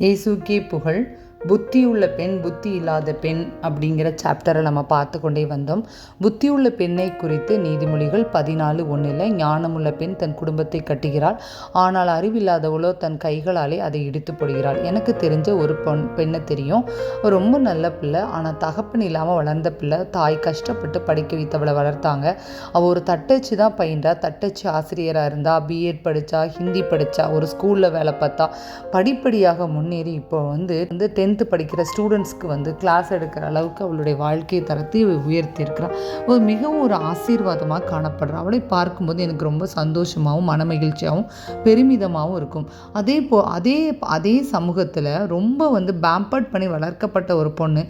இயேசுக்கே புகழ் புத்தியுள்ள பெண் புத்தி இல்லாத பெண் அப்படிங்கிற சாப்டரை நம்ம பார்த்து கொண்டே வந்தோம். புத்தியுள்ள பெண்ணை குறித்து நீதிமொழிகள் பதினாலு ஒன்றில் ஞானமுள்ள பெண் தன் குடும்பத்தை கட்டுகிறாள். ஆனால் அறிவில்லாதவளோ தன் கைகளாலே அதை இடித்து போடுகிறாள். எனக்கு தெரிஞ்ச ஒரு பொன் பெண்ணை தெரியும். ரொம்ப நல்ல பிள்ளை. ஆனால் தகப்பன் இல்லாமல் வளர்ந்த பிள்ளை. தாய் கஷ்டப்பட்டு படிக்க வைத்தவளை வளர்த்தாங்க. அவள் ஒரு தட்டச்சு தான் பயின்றா. தட்டச்சு ஆசிரியராக இருந்தா பிஎட் படித்தா ஹிந்தி படித்தா ஒரு ஸ்கூலில் வேலை பார்த்தா படிப்படியாக முன்னேறி இப்போ வந்து வந்து டென்த்து படிக்கிற ஸ்டூடெண்ட்ஸ்க்கு வந்து கிளாஸ் எடுக்கிற அளவுக்கு அவளுடைய வாழ்க்கை தரத்தை உயர்த்தியிருக்கிறாள் ஒரு மிகவும் ஒரு ஆசீர்வாதமாக காணப்படுறா. அவளை பார்க்கும்போது எனக்கு ரொம்ப சந்தோஷமாகவும் மனமகிழ்ச்சியாகவும் பெருமிதமாகவும் இருக்கும். அதே போ அதே அதே சமூகத்தில் ரொம்ப வந்து பேம்பர்ட் பண்ணி வளர்க்கப்பட்ட ஒரு பொண்ணு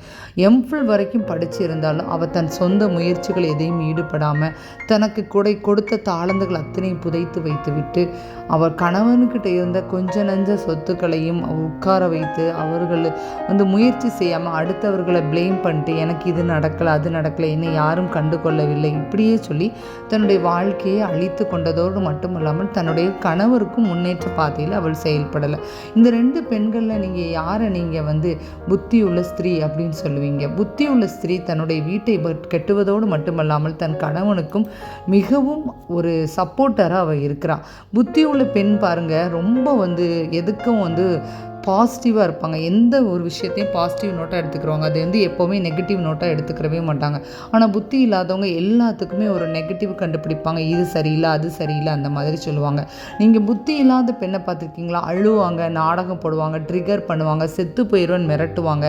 எம்ஃபில் வரைக்கும் படிச்சிருந்தாலும் அவள் தன் சொந்த முயற்சிகள் எதையும் ஈடுபடாமல் தனக்கு கொடை கொடுத்த தாளந்துகள் அத்தனையும் புதைத்து வைத்துவிட்டு அவர் கணவனுக்கிட்ட இருந்த கொஞ்ச நஞ்ச சொத்துக்களையும் உட்கார வைத்து அவர்கள் வந்து முயற்சி செய்யாமல் அடுத்தவர்களை ப்ளேம் பண்ணிட்டு எனக்கு இது நடக்கலை அது நடக்கலை என்னை யாரும் கண்டு கொள்ளவில்லை இப்படியே சொல்லி தன்னுடைய வாழ்க்கையை அழித்து கொண்டதோடு மட்டும் இல்லாமல் தன்னுடைய கணவருக்கும் முன்னேற்ற பாதையில் அவள் செயல்படலை. இந்த ரெண்டு பெண்களில் நீங்கள் யாரை நீங்கள் வந்து புத்தியுள்ள ஸ்திரீ அப்படின்னு சொல்லுவீங்க? புத்தியுள்ள ஸ்திரீ தன்னுடைய வீட்டை பட்- கெட்டுவதோடு மட்டுமல்லாமல் தன் கணவனுக்கும் மிகவும் ஒரு சப்போர்ட்டராக அவள் இருக்கிறாள் புத்தியுள்ள பெண் பாருங்கள் ரொம்ப வந்து எதுக்கும் வந்து பாசிட்டிவாக இருப்பாங்க. எந்த ஒரு விஷயத்தையும் பாசிட்டிவ் நோட்டாக எடுத்துக்கிறவங்க அது வந்து எப்போவுமே நெகட்டிவ் நோட்டாக எடுத்துக்கிறவே மாட்டாங்க. ஆனால் புத்தி இல்லாதவங்க எல்லாத்துக்குமே ஒரு நெகட்டிவ் கண்டுபிடிப்பாங்க. இது சரியில்லை அது சரியில்லை அந்த மாதிரி சொல்லுவாங்க. நீங்கள் புத்தி இல்லாத பெண்ணை பார்த்துருக்கீங்களா? அழுவாங்க நாடகம் போடுவாங்க ட்ரிகர் பண்ணுவாங்க செத்து போயிடுவேன்னு மிரட்டுவாங்க.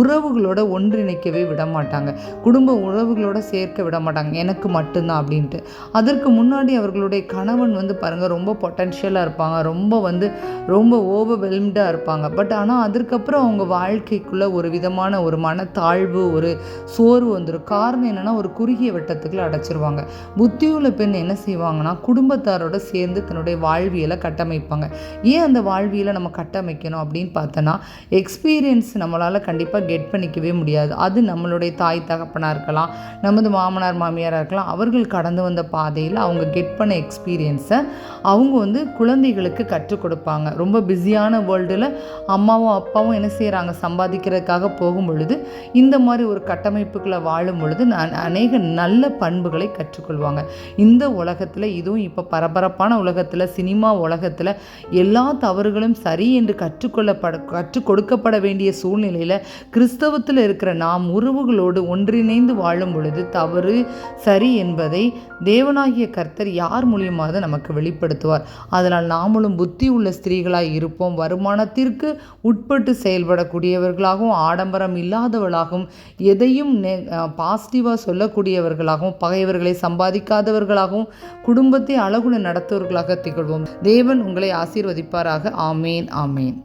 உறவுகளோட ஒன்றிணைக்கவே விட மாட்டாங்க. குடும்ப உறவுகளோட சேர்க்க விட மாட்டாங்க. எனக்கு மட்டும்தான் அப்படின்ட்டு. அதற்கு முன்னாடி அவர்களுடைய கணவன் வந்து பாருங்கள் ரொம்ப பொட்டன்ஷியலாக இருப்பாங்க. ரொம்ப வந்து ரொம்ப ஓவர்வெல்ம்டாக இருப்பாங்க. பட் ஆனால் அதற்கப்புறம் அவங்க வாழ்க்கைக்குள்ளே ஒரு விதமான ஒரு மனத்தாழ்வு ஒரு சோர்வு வந்துடும் காரணம் என்னென்னா ஒரு குறுகிய வட்டத்துக்குள்ள அடைச்சிருவாங்க. புத்தியுள்ள பெண் என்ன செய்வாங்கன்னா குடும்பத்தாரோட சேர்ந்து தன்னுடைய வாழ்வியலை கட்டமைப்பாங்க. ஏன் அந்த வாழ்வியலை நம்ம கட்டமைக்கணும் அப்படின்னு பார்த்தோன்னா எக்ஸ்பீரியன்ஸ் நம்மளால் கண்டிப்பாக கெட் பண்ணிக்கவே முடியாது. அது நம்மளுடைய தாய் தகப்பனாக இருக்கலாம் நமது மாமனார் மாமியாராக இருக்கலாம் அவர்கள் கடந்து வந்த பாதையில் அவங்க கெட் பண்ண எக்ஸ்பீரியன்ஸை அவங்க வந்து குழந்தைகளுக்கு கற்றுக் கொடுப்பாங்க. ரொம்ப பிஸியான வேர்ல்டில் அம்மாவும் அப்பாவும் என்ன செய்கிறாங்க சம்பாதிக்கிறதுக்காக போகும் பொழுது இந்த மாதிரி ஒரு கட்டமைப்புகளை வாழும் பொழுது நான் அநேக நல்ல பண்புகளை கற்றுக்கொள்வாங்க. இந்த உலகத்தில் இதுவும் இப்போ பரபரப்பான உலகத்தில் சினிமா உலகத்தில் எல்லா தவறுகளும் சரி என்று கற்றுக்கொள்ளப்பட கற்றுக் கொடுக்கப்பட வேண்டிய சூழ்நிலையில் கிறிஸ்தவத்தில் இருக்கிற நாம் உறவுகளோடு ஒன்றிணைந்து வாழும் பொழுது தவறு சரி என்பதை தேவனாகிய கர்த்தர் யார் மூலியமாக நமக்கு வெளிப்படுத்துவார். அதனால் நாமளும் புத்தி உள்ள ஸ்திரீகளாக இருப்போம். வருமானத்திற்கு உட்பட்டு செயல்படக்கூடியவர்களாகவும் ஆடம்பரம் இல்லாதவர்களாகவும் எதையும் பாசிட்டிவாக சொல்லக்கூடியவர்களாகவும் பகைவர்களை சம்பாதிக்காதவர்களாகவும் குடும்பத்தை அழகுடன் நடத்துவர்களாக திகழ்வோம். தேவன் உங்களை ஆசீர்வதிப்பாராக. ஆமேன் ஆமேன்.